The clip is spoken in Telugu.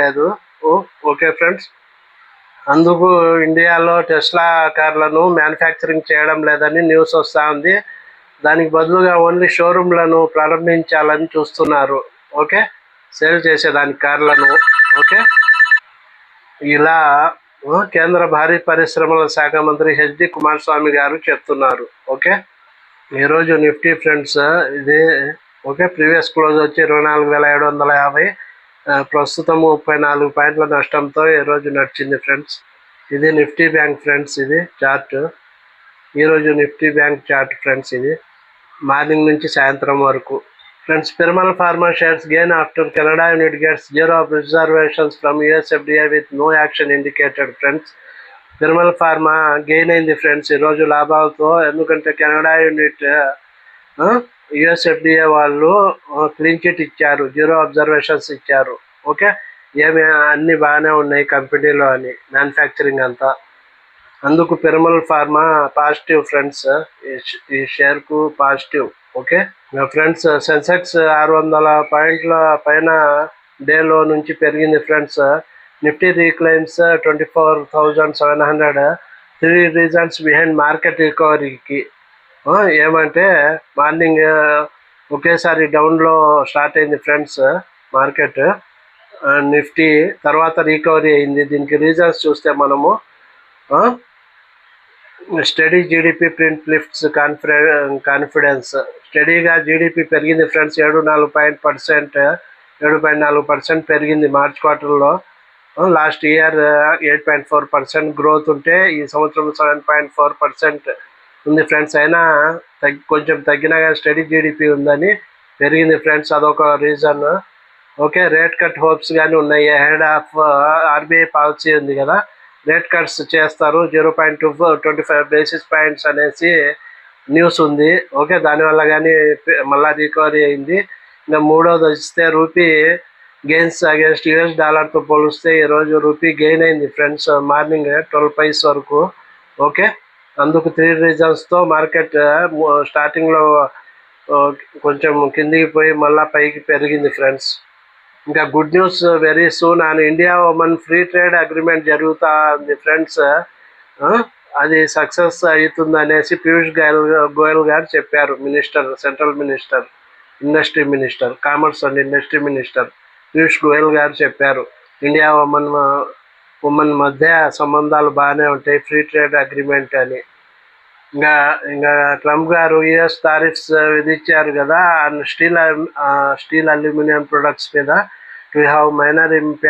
లేదు. Okay friends. అందుకు ఇండియాలో టెస్లా కార్లను మ్యానుఫ్యాక్చరింగ్ చేయడం లేదని న్యూస్ వస్తూ ఉంది. దానికి బదులుగా ఓన్లీ షోరూమ్లను ప్రారంభించాలని చూస్తున్నారు. ఓకే? సేల్ చేసేదానికి కార్లను. ఓకే? ఇలా కేంద్ర భారీ పరిశ్రమల శాఖ మంత్రి హెచ్డి కుమారస్వామి గారు చెప్తున్నారు. ఓకే? ఈరోజు నిఫ్టీ ఫ్రెండ్స్ ఇది ఓకే? ప్రీవియస్ క్లోజ్ వచ్చి ఇరవై నాలుగు వేల ఏడు వందల యాభై. ప్రస్తుతం ముప్పై నాలుగు పాయింట్ల నష్టంతో ఈరోజు నడిచింది ఫ్రెండ్స్? ఇది నిఫ్టీ బ్యాంక్ ఫ్రెండ్స్ ఇది చార్ట్. ఈరోజు నిఫ్టీ బ్యాంక్ చార్ట్ ఫ్రెండ్స్ ఇది. మార్నింగ్ నుంచి సాయంత్రం వరకు. Friends Piramal pharma shares gain after Canada unit gets zero of reservations from USFDI with no action indicated friends. Piramal pharma gain అయింది ఫ్రెండ్స్. ఈరోజు లాభాలతో ఎందుకంటే కెనడా యూనిట్ యుఎస్ఎఫ్డిఏ వాళ్ళు క్లీన్ చిట్ ఇచ్చారు జీరో అబ్జర్వేషన్స్ ఇచ్చారు. ఓకే? ఏమి అన్ని బాగానే ఉన్నాయి కంపెనీలో అని మ్యానుఫ్యాక్చరింగ్ అంతా. అందుకు పిరమల్ ఫార్మా పాజిటివ్ ఫ్రెండ్స్ ఈ షేర్కు పాజిటివ్. ఓకే? ఫ్రెండ్స్ సెన్సెక్స్ ఆరు వందల పాయింట్ల పైన డేలో నుంచి పెరిగింది friends. Nifty reclaims twenty four thousand seven hundred. Three reasons behind market రికవరీకి. ఏమంటే మార్నింగ్ ఒకేసారి డౌన్లో స్టార్ట్ అయింది ఫ్రెండ్స్ మార్కెట్ నిఫ్టీ తర్వాత రికవరీ అయింది. దీనికి రీజన్స్ చూస్తే మనము steady GDP print lifts confi confidence స్టడీగా జీడిపి పెరిగింది ఫ్రెండ్స్ ఏడు నాలుగు పాయింట్ పర్సెంట్ ఏడు పాయింట్ నాలుగు పర్సెంట్ పెరిగింది మార్చ్ క్వార్టర్లో last year eight point four percent growth ఉంటే ఈ సంవత్సరం సెవెన్ పాయింట్ ఫోర్ పర్సెంట్ ఉంది ఫ్రెండ్స్. అయినా తగ్గి కొంచెం తగ్గినా కానీ స్టడీ జీడిపి ఉందని పెరిగింది ఫ్రెండ్స్. అదొక reason. Okay rate cut hopes కానీ ఉన్నాయి. హెడ్ ఆఫ్ ఆర్బీఐ పాలసీ ఉంది కదా. రేట్ కట్స్ చేస్తారు. Zero point two twenty five basis points అనేసి న్యూస్ ఉంది. ఓకే దానివల్ల కానీ మళ్ళా రికవరీ అయింది. ఇంకా మూడోది వస్తే రూపీ గెయిన్స్ అగేన్స్ట్ యుఎస్ డాలర్తో పోలిస్తే ఈరోజు రూపీ గెయిన్ అయింది ఫ్రెండ్స్. మార్నింగ్ ట్వెల్వ్ పైస్ వరకు. ఓకే. అందుకు త్రీ రీజన్స్తో మార్కెట్ స్టార్టింగ్లో కొంచెం కిందికి పోయి మళ్ళీ పైకి పెరిగింది ఫ్రెండ్స్ ఇంకా good news very soon and India Oman free trade agreement జరుగుతా ఉంది ఫ్రెండ్స్ అది సక్సెస్ అవుతుంది అనేసి పీయూష్ గోయల్ గోయల్ గారు చెప్పారు minister central minister industry minister commerce and industry minister Piyush Goyal గారు చెప్పారు ఇండియా ఉమెన్ ఉమెన్ మధ్య సంబంధాలు బాగానే ఉంటాయి ఫ్రీ ట్రేడ్ అగ్రిమెంట్ అని. ఇంకా ఇంకా ట్రంప్ గారు యుఎస్ టారిఫ్స్ విధించారు కదా స్టీల్ స్టీల్ అల్యూమినియం ప్రొడక్ట్స్ మీద. We have minor impact